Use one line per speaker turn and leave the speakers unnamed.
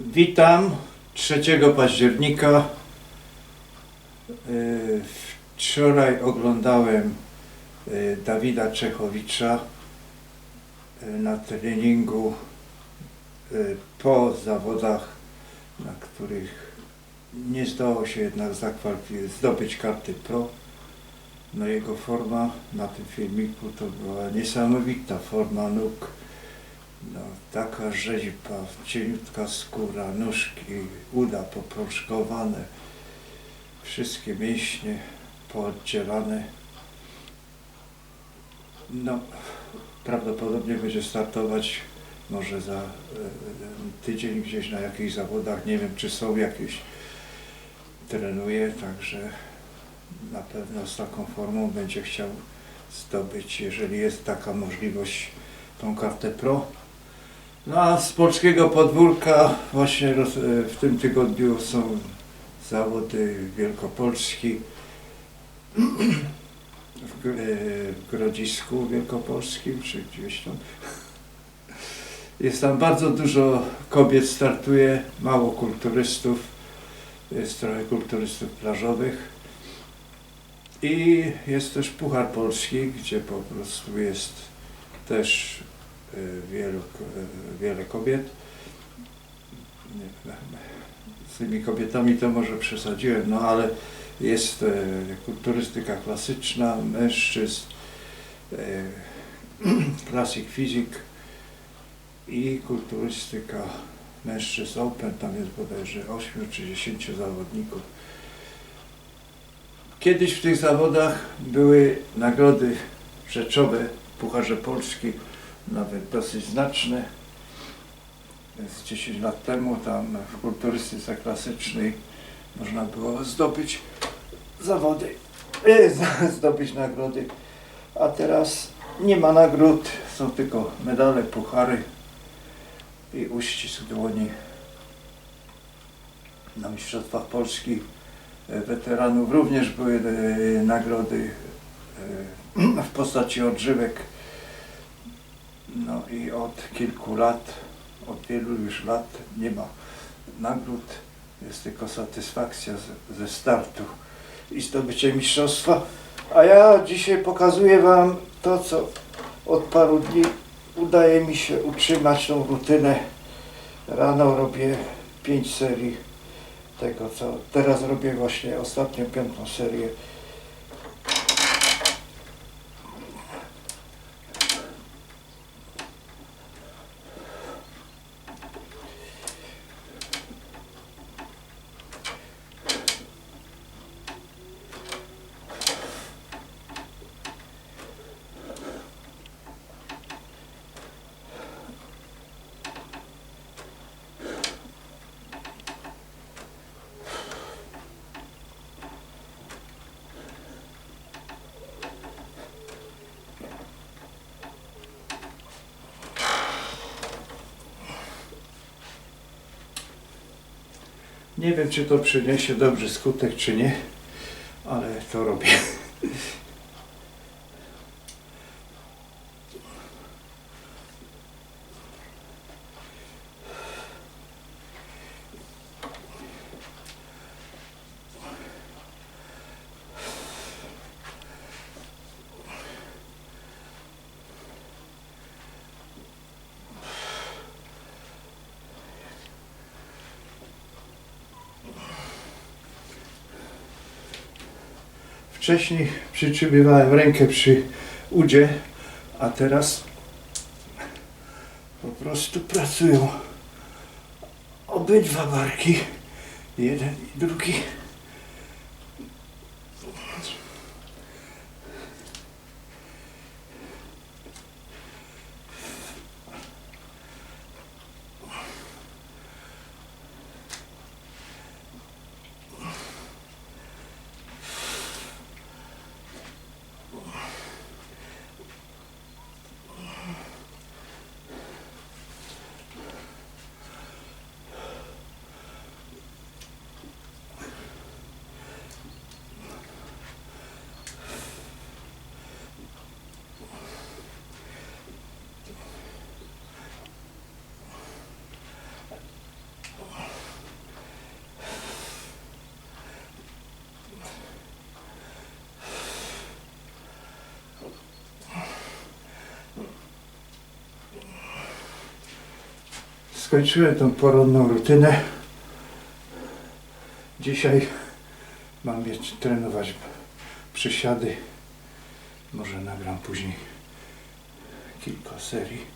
Witam 3 października. Y, Wczoraj oglądałem y, Dawida Czechowicza y, na treningu po zawodach, na których nie zdało się jednak zdobyć karty pro. No jego forma na tym filmiku to była niesamowita forma nóg. No, taka rzeźba, cieniutka skóra, nóżki, uda poprążkowane, wszystkie mięśnie pooddzielane. No, prawdopodobnie będzie startować może za e, tydzień gdzieś na jakichś zawodach. Nie wiem, czy są jakieś. Trenuje, także na pewno z taką formą będzie chciał zdobyć, jeżeli jest taka możliwość, tą kartę pro. No a z polskiego podwórka właśnie e, w tym tygodniu są zawody Wielkopolski w, e, w Grodzisku Wielkopolskim, czy gdzieś tam. Jest tam bardzo dużo kobiet startuje, mało kulturystów, jest trochę kulturystów plażowych. I jest też Puchar Polski, gdzie po prostu jest też wielu, y, wiele kobiet. Z tymi kobietami to może przesadziłem, no ale jest y, kulturystyka klasyczna, mężczyzn, y, classic fizik i kulturystyka mężczyzn open, tam jest bodajże 8 czy 10 zawodników. Kiedyś w tych zawodach były nagrody rzeczowe Pucharze Polski, nawet dosyć znaczne. Z 10 lat temu tam w kulturystyce klasycznej można było zdobyć zawody, e, zdobyć nagrody, a teraz nie ma nagród, są tylko medale, puchary i uścisk dłoni na Mistrzostwach Polski e, weteranów również były e, nagrody w postaci odżywek. No i od kilku lat, od wielu już lat nie ma nagród. Jest tylko satysfakcja z, ze startu i zdobycie mistrzostwa. A ja dzisiaj pokazuję Wam to, co od paru dni udaje mi się utrzymać tą rutynę. Rano robię 5 serii tego, co teraz robię właśnie ostatnią piątą serię. Nie wiem, czy to przyniesie dobry skutek, czy nie, ale to robię. Wcześniej przytrzymywałem rękę przy udzie, a teraz po prostu pracują obydwa barki, jeden i drugi. Skończyłem tą poranną rutynę. Dzisiaj mam mieć trenować przysiady. Może nagram później kilka serii.